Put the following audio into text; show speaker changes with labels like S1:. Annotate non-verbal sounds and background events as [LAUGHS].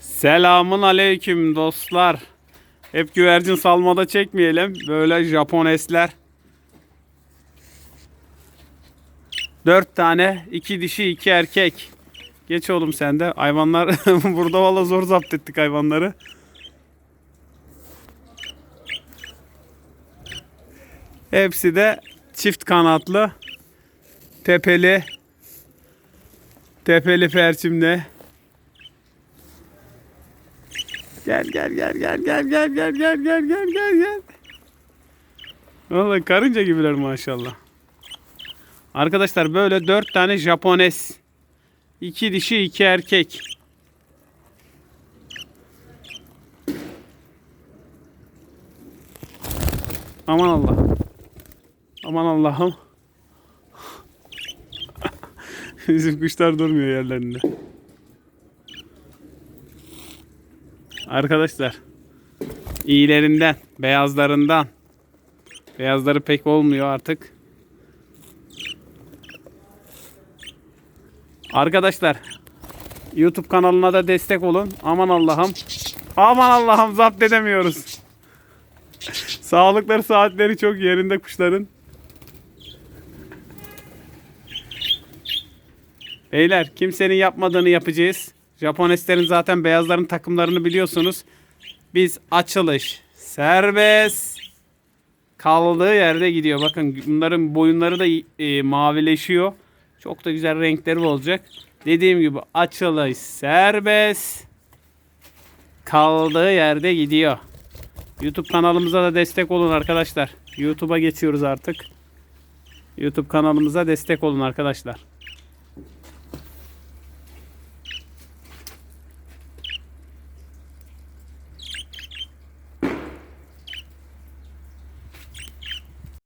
S1: Selamun aleyküm dostlar. Hep güvercin salmada çekmeyelim. Böyle Japonesler. Dört tane. iki dişi iki erkek. Geç oğlum sen de. Hayvanlar [LAUGHS] burada valla zor zapt ettik hayvanları. Hepsi de çift kanatlı. Tepeli. Tepeli perçimli. Gel gel gel gel gel gel gel gel gel gel gel gel. Vallahi karınca gibiler maşallah. Arkadaşlar böyle dört tane Japones. iki dişi iki erkek. Aman Allah. Aman Allah'ım. Bizim kuşlar durmuyor yerlerinde. Arkadaşlar iyilerinden, beyazlarından. Beyazları pek olmuyor artık. Arkadaşlar YouTube kanalına da destek olun. Aman Allah'ım. Aman Allah'ım zapt edemiyoruz. Sağlıkları saatleri çok yerinde kuşların. Beyler kimsenin yapmadığını yapacağız. Japoneslerin zaten beyazların takımlarını biliyorsunuz. Biz açılış serbest kaldığı yerde gidiyor. Bakın bunların boyunları da e, mavileşiyor. Çok da güzel renkleri olacak. Dediğim gibi açılış serbest kaldığı yerde gidiyor. YouTube kanalımıza da destek olun arkadaşlar. YouTube'a geçiyoruz artık. YouTube kanalımıza destek olun arkadaşlar.